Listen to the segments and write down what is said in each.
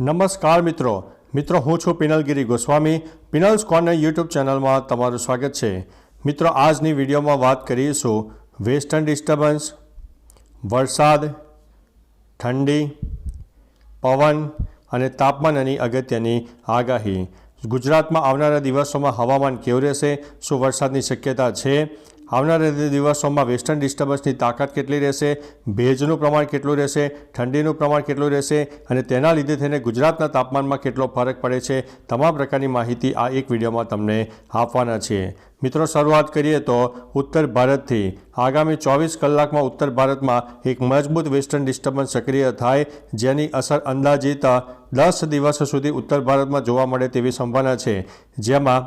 નમસ્કાર મિત્રો. મિત્રો, હું છું પિનલગીરી ગોસ્વામી. પિનલ્સ કોર્નર યુટ્યુબ ચેનલમાં તમારું સ્વાગત છે. મિત્રો, આજની વિડીયોમાં વાત કરીશું વેસ્ટર્ન ડિસ્ટર્બન્સ, વરસાદ, ઠંડી, પવન અને તાપમાનની અગત્યની આગાહી. ગુજરાતમાં આવનારા દિવસોમાં હવામાન કેવું રહેશે? શું વરસાદની શક્યતા છે? આવનારા દિવસોમાં વેસ્ટર્ન ડિસ્ટર્બન્સની તાકાત કેટલી રહેશે, ભેજનું પ્રમાણ કેટલું રહેશે, ઠંડીનું પ્રમાણ કેટલું રહેશે અને તેના લીધે થઈને ગુજરાતના તાપમાનમાં કેટલો ફરક પડે છે, તમામ પ્રકારની માહિતી આ એક વિડીયોમાં તમને આપવાના છીએ મિત્રો, શરૂઆત કરીએ તો ઉત્તર ભારતથી. આગામી ચોવીસ કલાકમાં ઉત્તર ભારતમાં એક મજબૂત વેસ્ટર્ન ડિસ્ટર્બન્સ સક્રિય થાય, જેની અસર અંદાજિત દસ દિવસ સુધી ઉત્તર ભારતમાં જોવા મળે તેવી સંભાવના છે. જેમાં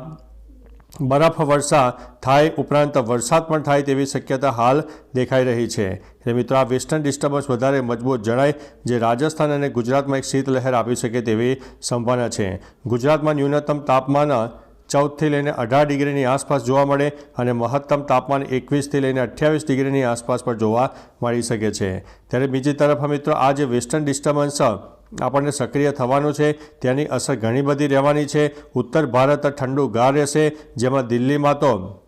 બરફ વર્ષા થાય, ઉપરાંત વરસાદ પણ થાય તેવી શક્યતા હાલ દેખાઈ રહી છે. એટલે મિત્રો, આ વેસ્ટર્ન ડિસ્ટર્બન્સ વધારે મજબૂત જણાય જે રાજસ્થાન અને ગુજરાતમાં એક શીતલહેર આપી શકે તેવી સંભાવના છે. ગુજરાતમાં ન્યૂનતમ તાપમાન ચૌદથી લઈને અઢાર ડિગ્રીની આસપાસ જોવા મળે અને મહત્તમ તાપમાન એકવીસથી લઈને અઠ્યાવીસ ડિગ્રીની આસપાસ પણ જોવા મળી શકે છે. ત્યારે બીજી તરફ મિત્રો, આ જે વેસ્ટર્ન ડિસ્ટર્બન્સ આપણને સક્રિય થવાનું છે. તેની અસર ઘણી બધી રહેવાની છે. ઉત્તર ભારત ઠંડુ ગાર રહેશે. જેમાં દિલ્હીમાં તો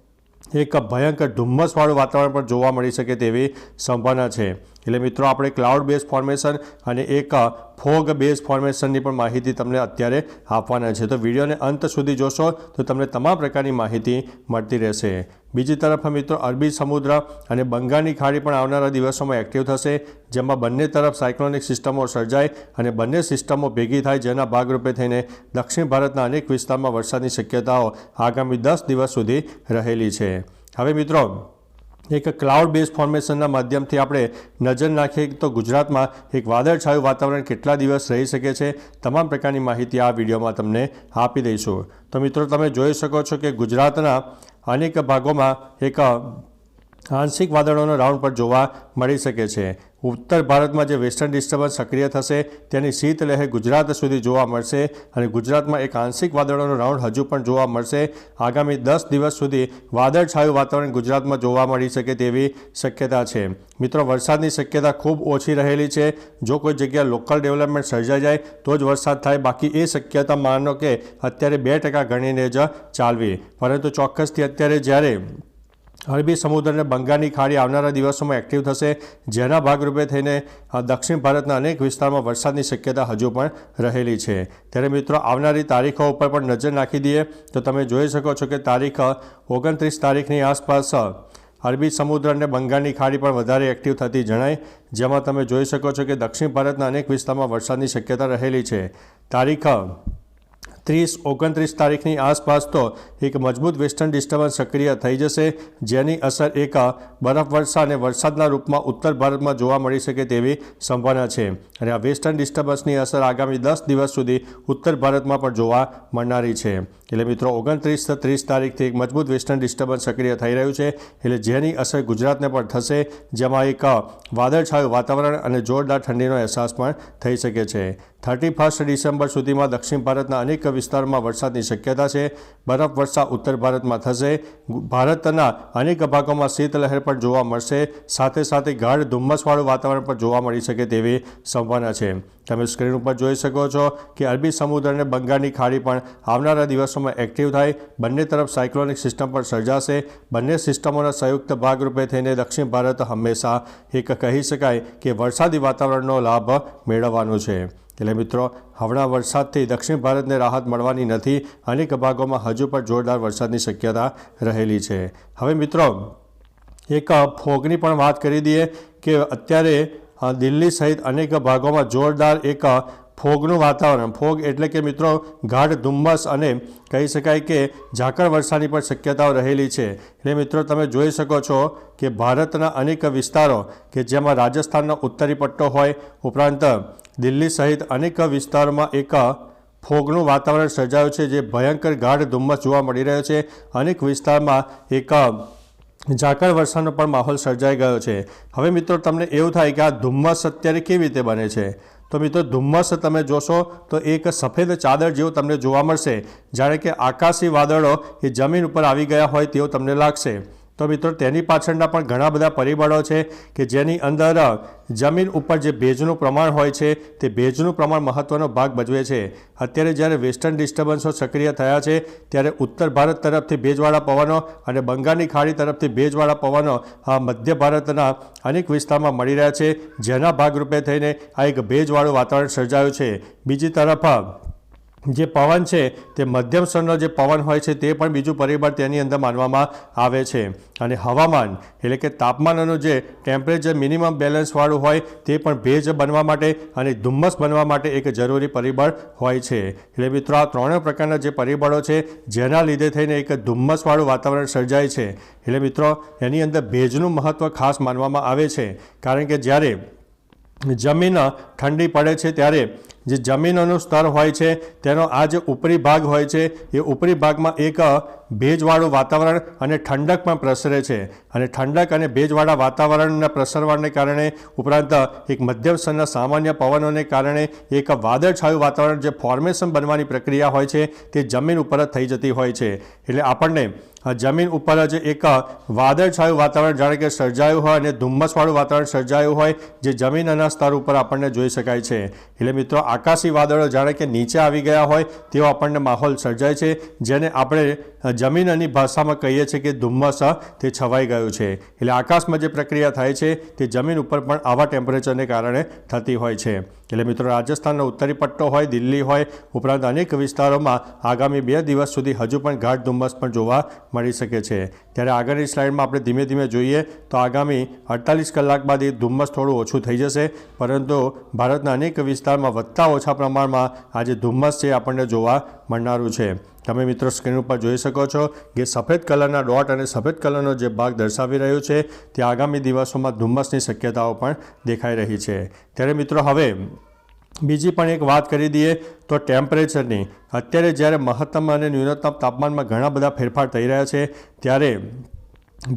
એક ભયંકર ધુમ્મસવાળું વાતાવરણ પણ જોવા મળી શકે તેવી સંભાવના છે. એટલે મિત્રો, આપણે ક્લાઉડ બેઝ ફોર્મેશન અને એક ફોગ બેઝ ફોર્મેશનની પણ માહિતી તમને અત્યારે આપવાના છે. તો વિડીયોને અંત સુધી જોશો તો તમને તમામ પ્રકારની માહિતી મળતી રહેશે. બીજી તરફ, મિત્રો, અરબી સમુદ્ર અને બંગાળની ખાડી પણ આવનારા દિવસોમાં એક્ટિવ થશે, જેમાં બંને તરફ સાયક્લોનિક સિસ્ટમો સર્જાય અને બંને સિસ્ટમો ભેગી થાય, જેના ભાગરૂપે થઈને દક્ષિણ ભારતના અનેક વિસ્તારમાં વરસાદની શક્યતાઓ આગામી દસ દિવસ સુધી રહેલી છે. હવે મિત્રો એક ક્લાઉડ બેઝ ફોર્મેશનના માધ્યમથી આપણે નજર નાખીએ તો ગુજરાતમાં એક વાદળછાયું વાતાવરણ કેટલા દિવસ રહી શકે છે તમામ પ્રકારની માહિતી આ વિડીયોમાં તમને આપી દઈશું. તો મિત્રો, તમે જોઈ શકો છો કે ગુજરાતના અનેક ભાગોમાં એક આંશિક વાદળોનો રાઉન્ડ પણ જોવા મળી શકે છે. ઉત્તર ભારતમાં જે વેસ્ટર્ન ડિસ્ટર્બન્સ સક્રિય થશે, તેની શીતલહેર ગુજરાત સુધી જોવા મળશે અને ગુજરાતમાં એક આંશિક વાદળોનો રાઉન્ડ હજુ પણ જોવા મળશે. આગામી દસ દિવસ સુધી વાદળછાયું વાતાવરણ ગુજરાતમાં જોવા મળી શકે તેવી શક્યતા છે. મિત્રો, વરસાદની શક્યતા ખૂબ ઓછી રહેલી છે. જો કોઈ જગ્યાએ લોકલ ડેવલપમેન્ટ સર્જાઈ જાય, તો જ વરસાદ થાય. બાકી એ શક્યતા માનો કે અત્યારે બે ટકા ગણીને જ ચાલવી. પરંતુ ચોક્કસથી અત્યારે જ્યારે અરબી સમુદ્ર અને બંગાળની ખાડી આવનારા દિવસોમાં એક્ટિવ થશે, જેના ભાગરૂપે થઈને દક્ષિણ ભારતના અનેક વિસ્તારમાં વરસાદની શક્યતા હજુ પણ રહેલી છે. ત્યારે મિત્રો, આવનારી તારીખો ઉપર પણ નજર નાખી દઈએ, તો તમે જોઈ શકો છો કે તારીખ ઓગણત્રીસ તારીખની આસપાસ અરબી સમુદ્ર અને બંગાળની ખાડી પણ વધારે એક્ટિવ થતી જણાય. જેમાં તમે જોઈ શકો છો કે દક્ષિણ ભારતના અનેક વિસ્તારમાં વરસાદની શક્યતા રહેલી છે. તારીખ ત્રીસ ઓગણત્રીસ તારીખની આસપાસ તો એક મજબૂત વેસ્ટર્ન ડિસ્ટર્બન્સ સક્રિય થઈ જશે, જેની અસર એક બરફવર્ષા અને વરસાદના રૂપમાં ઉત્તર ભારતમાં જોવા મળી શકે તેવી સંભાવના છે. અને આ વેસ્ટર્ન ડિસ્ટર્બન્સની અસર આગામી દસ દિવસ સુધી ઉત્તર ભારતમાં પણ જોવા મળનારી છે. એટલે મિત્રો, ઓગણત્રીસ ત્રીસ તારીખથી એક મજબૂત વેસ્ટર્ન ડિસ્ટર્બન્સ સક્રિય થઈ રહ્યું છે. એટલે જેની અસર ગુજરાતને પણ થશે, જેમાં એક વાદળછાયું વાતાવરણ અને જોરદાર ઠંડીનો અહેસાસ પણ થઈ શકે છે. થર્ટી ફર્સ્ટ ડિસેમ્બર સુધીમાં દક્ષિણ ભારતના અનેક વિસ્તારોમાં વરસાદની શક્યતા છે. બરફ વર્ષા ઉત્તર ભારતમાં થશે. ભારતના અનેક ભાગોમાં શીતલહેર પણ જોવા મળશે. સાથે સાથે ગાઢ ધુમ્મસવાળું વાતાવરણ પણ જોવા મળી શકે તેવી સંભાવના છે. તમે સ્ક્રીન ઉપર જોઈ શકો છો કે અરબી સમુદ્ર અને બંગાળની ખાડી પણ આવનારા દિવસોમાં એક્ટિવ થાય. બંને તરફ સાયક્લોનિક સિસ્ટમ પણ સર્જાશે. બંને સિસ્ટમોના સંયુક્ત ભાગરૂપે થઈને દક્ષિણ ભારત હંમેશા એક કહી શકાય કે વરસાદી વાતાવરણનો લાભ મેળવવાનો છે. એટલે મિત્રો હમણાં વરસાદથી દક્ષિણ ભારતને રાહત મળવાની નથી. અનેક ભાગોમાં હજુ પણ જોરદાર વરસાદની શક્યતા રહેલી છે. હવે મિત્રો, એક ફોગની પણ વાત કરી દઈએ કે અત્યારે દિલ્હી સહિત અનેક ભાગોમાં જોરદાર એક ફોગનું વાતાવરણ. ફોગ એટલે કે મિત્રો, ગાઢ ધુમ્મસ અને કહી શકાય કે ઝાકળ વરસાદની પણ શક્યતાઓ રહેલી છે. એટલે મિત્રો, તમે જોઈ શકો છો કે ભારતના અનેક વિસ્તારો કે જેમાં રાજસ્થાનનો ઉત્તરી પટ્ટો હોય, ઉપરાંત દિલ્હી સહિત અનેક વિસ્તારોમાં એક ફોગનું વાતાવરણ સર્જાયું છે, જે ભયંકર ગાઢ ધુમ્મસ જોવા મળી રહ્યો છે. અનેક વિસ્તારમાં એક ઝાકળ વર્ષાનો પણ માહોલ સર્જાઈ ગયો છે. હવે મિત્રો, તમને એવું થાય કે આ ધુમ્મસ અત્યારે કેવી રીતે બને છે? તો મિત્રો, ધુમ્મસ તમે જોશો તો એક સફેદ ચાદર જેવું તમને જોવા મળશે. જાણે કે આકાશી વાદળો એ જમીન ઉપર આવી ગયા હોય તેવું તમને લાગશે. તો મિત્રો, તેની પાછળના પણ ઘણા બધા પરિબળો છે કે જેની અંદર જમીન ઉપર જે ભેજનું પ્રમાણ હોય છે, તે ભેજનું પ્રમાણ મહત્ત્વનો ભાગ ભજવે છે. અત્યારે જ્યારે વેસ્ટર્ન ડિસ્ટર્બન્સો સક્રિય થયા છે, ત્યારે ઉત્તર ભારત તરફથી ભેજવાળા પવનો અને બંગાળની ખાડી તરફથી ભેજવાળા પવનો આ મધ્ય ભારતના અનેક વિસ્તારમાં મળી રહ્યા છે. જેના ભાગરૂપે થઈને આ એક ભેજવાળું વાતાવરણ સર્જાયું છે. બીજી તરફ જે પવન છે, તે મધ્યમ સ્તરનો જે પવન હોય છે, તે પણ બીજું પરિબળ તેની અંદર માનવામાં આવે છે. અને હવામાન, એટલે કે તાપમાનનું જે ટેમ્પરેચર મિનિમમ બેલેન્સવાળું હોય, તે પણ ભેજ બનવા માટે અને ધુમ્મસ બનવા માટે એક જરૂરી પરિબળ હોય છે. એટલે મિત્રો, આ ત્રણેય પ્રકારના જે પરિબળો છે, જેના લીધે થઈને એક ધુમ્મસવાળું વાતાવરણ સર્જાય છે. એટલે મિત્રો, એની અંદર ભેજનું મહત્ત્વ ખાસ માનવામાં આવે છે. કારણ કે જ્યારે જમીન ઠંડી પડે છે, ત્યારે જે જમીનનું સ્તર હોય છે, તેનો આ જે ઉપરી ભાગ હોય છે, એ ઉપરી ભાગમાં એક ભેજવાળું વાતાવરણ અને ઠંડક પણ પ્રસરે છે. અને ઠંડક અને ભેજવાળા વાતાવરણના પ્રસરવાને કારણે ઉપરાંત એક મધ્યમ સ્તરના સામાન્ય પવનોને કારણે એક વાદળછાયું વાતાવરણ જે ફોર્મેશન બનવાની પ્રક્રિયા હોય છે, તે જમીન ઉપર જ થઈ જતી હોય છે. એટલે આપણને જમીન ઉપર જ એક વાદળછાયું વાતાવરણ જાણે કે સર્જાયું હોય અને ધુમ્મસવાળું વાતાવરણ સર્જાયું હોય, જે જમીનના સ્તર ઉપર આપણને જોઈ શકાય છે. એટલે મિત્રો આકાશી વાદળો જાણે કે નીચે આવી ગયા હોય તેવો આપણને માહોલ સર્જાય છે, જેને આપણે જમીનની ભાષામાં કહીએ છીએ કે ધુમ્મસ તે છવાઈ ગયું છે. એટલે આકાશમાં જે પ્રક્રિયા થાય છે, તે જમીન ઉપર પણ આવા ટેમ્પરેચરને કારણે થતી હોય છે. એટલે મિત્રો રાજસ્થાનનો ઉત્તરી પટ્ટો હોય, દિલ્હી હોય, ઉપરાંત અનેક વિસ્તારોમાં આગામી બે દિવસ સુધી હજુ પણ ઘાટ ધુમ્મસ પણ જોવા મળી શકે છે. ત્યારે આગળની સ્લાઇડમાં આપણે ધીમે ધીમે જોઈએ તો આગામી અડતાલીસ કલાક બાદ એ ધુમ્મસ થોડું ઓછું થઈ જશે. પરંતુ ભારતના અનેક વિસ્તારમાં વધતા ઓછા પ્રમાણમાં આજે ધુમ્મસ છે આપણને જોવા મળનારું છે. તમે મિત્રો સ્ક્રીન ઉપર જોઈ શકો છો કે સફેદ કલરના ડોટ અને સફેદ કલરનો જે ભાગ દર્શાવી રહ્યો છે, તે આગામી દિવસોમાં ધુમ્મસની શક્યતાઓ પણ દેખાઈ રહી છે. ત્યારે મિત્રો હવે બીજી પણ એક વાત કરી દઈએ તો ટેમ્પરેચરની. અત્યારે જ્યારે મહત્તમ અને ન્યૂનતમ તાપમાનમાં ઘણા બધા ફેરફાર થઈ રહ્યા છે, ત્યારે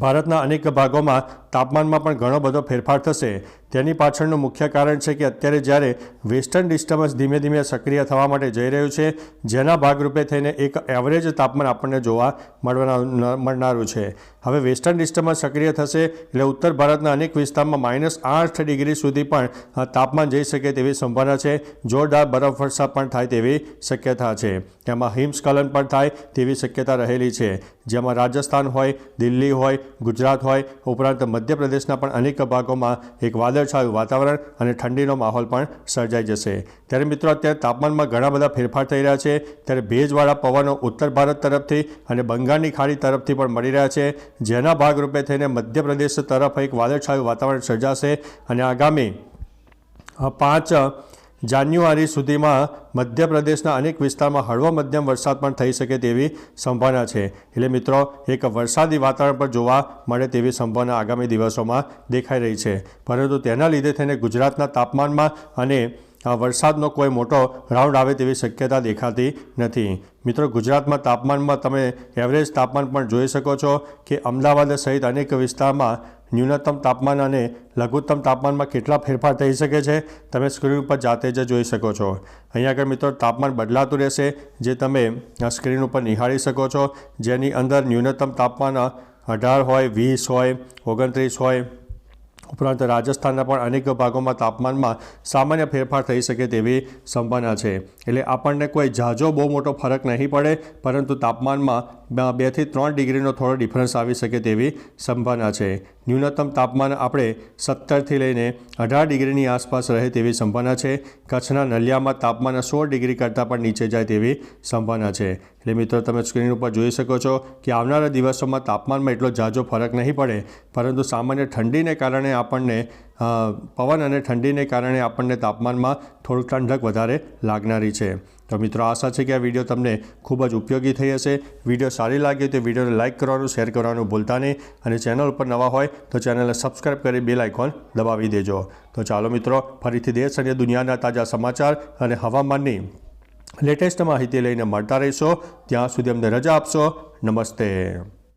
ભારતના અનેક ભાગોમાં તાપમાનમાં પણ ઘણો બધો ફેરફાર થશે. તેની પાછળનું મુખ્ય કારણ છે કે અત્યારે જ્યારે વેસ્ટર્ન ડિસ્ટર્બન્સ ધીમે ધીમે સક્રિય થવા માટે જઈ રહ્યું છે, જેના ભાગરૂપે થઈને એક એવરેજ તાપમાન આપણને જોવા મળવાના, મળનારું છે. હવે વેસ્ટર્ન ડિસ્ટર્બન્સ સક્રિય થશે એટલે ઉત્તર ભારતના અનેક વિસ્તારમાં માઇનસ આઠ ડિગ્રી સુધી પણ તાપમાન જઈ શકે તેવી સંભાવના છે. જોરદાર બરફવર્ષા પણ થાય તેવી શક્યતા છે. તેમાં હિમસ્ખલન પણ થાય તેવી શક્યતા રહેલી છે. જેમાં રાજસ્થાન હોય, દિલ્હી હોય, ગુજરાત હોય, ઉપરાંત મધ્યપ્રદેશના પણ અનેક ભાગોમાં એક વાદળછાયું વાતાવરણ અને ઠંડીનો માહોલ પણ સર્જાઈ જશે. ત્યારે મિત્રો અત્યારે તાપમાનમાં ઘણા બધા ફેરફાર થઈ રહ્યા છે. ત્યારે ભેજવાળા પવનો ઉત્તર ભારત તરફથી અને બંગાળની ખાડી તરફથી પણ મળી રહ્યા છે. જેના ભાગરૂપે થઈને મધ્યપ્રદેશ તરફ એક વાદળછાયું વાતાવરણ સર્જાશે. અને આગામી પાંચ જાન્યુઆરી સુધીમાં મધ્યપ્રદેશના અનેક વિસ્તારમાં હળવો મધ્યમ વરસાદ પણ થઈ શકે તેવી સંભાવના છે. એટલે મિત્રો, એક વરસાદી વાતાવરણ પર જોવા મળે તેવી સંભાવના આગામી દિવસોમાં દેખાઈ રહી છે. પરંતુ તેના લીધે થઈને ગુજરાતના તાપમાનમાં અને વરસાદનો કોઈ મોટો રાઉન્ડ આવે તેવી શક્યતા દેખાતી નથી. મિત્રો, ગુજરાતમાં તાપમાનમાં તમે એવરેજ તાપમાન પણ જોઈ શકો છો કે અમદાવાદ સહિત અનેક વિસ્તારમાં ન્યૂનતમ તાપમાન અને લઘુત્તમ તાપમાનમાં કેટલા ફેરફાર થઈ શકે છે, તમે સ્ક્રીન ઉપર જાતે જ જોઈ શકો છો. અહીંયા આગળ મિત્રો, તાપમાન બદલાતું રહેશે, જે તમે સ્ક્રીન ઉપર નિહાળી શકો છો. જેની અંદર ન્યૂનતમ તાપમાન અઢાર હોય, વીસ હોય, ઓગણત્રીસ હોય, ઉપરાંત રાજસ્થાનના પણ અનેક ભાગોમાં તાપમાનમાં સામાન્ય ફેરફાર થઈ શકે તેવી સંભાવના છે. એટલે આપણને કોઈ ઝાઝો બહુ મોટો ફરક નહીં પડે, પરંતુ તાપમાનમાં બેથી ત્રણ ડિગ્રીનો થોડો ડિફરન્સ આવી શકે તેવી સંભાવના છે. ન્યૂનતમ તાપમાન આપણે સત્તરથી લઈને અઢાર ડિગ્રીની આસપાસ રહે તેવી સંભાવના છે. કચ્છના નલિયામાં તાપમાન સોળ ડિગ્રી કરતાં પણ નીચે જાય તેવી સંભાવના છે. એટલે મિત્રો, તમે સ્ક્રીન ઉપર જોઈ શકો છો કે આવનારા દિવસોમાં તાપમાનમાં એટલો ઝાઝો ફરક નહીં પડે, પરંતુ સામાન્ય ઠંડીને કારણે આપણને પવન અને ઠંડીને કારણે આપણને તાપમાનમાં થોડુંક ઠંડક વધારે લાગનારી છે. તો મિત્રો, આશા છે કે આ વીડિયો તમને ખૂબ જ ઉપયોગી થઈ હશે. વીડિયો સારી લાગી તો વિડીયોને લાઇક કરવાનું, શેર કરવાનું ભૂલતા નહીં. અને ચેનલ ઉપર નવા હોય તો ચેનલને સબસ્ક્રાઈબ કરી બેલ આઇકોન દબાવી દેજો. તો ચાલો મિત્રો, ફરીથી દેશ અને દુનિયાના તાજા સમાચાર અને હવામાનની લેટેસ્ટ માહિતી લઈને મળતા રહીશો. ત્યાં સુધી અમને રજા આપશો. નમસ્તે.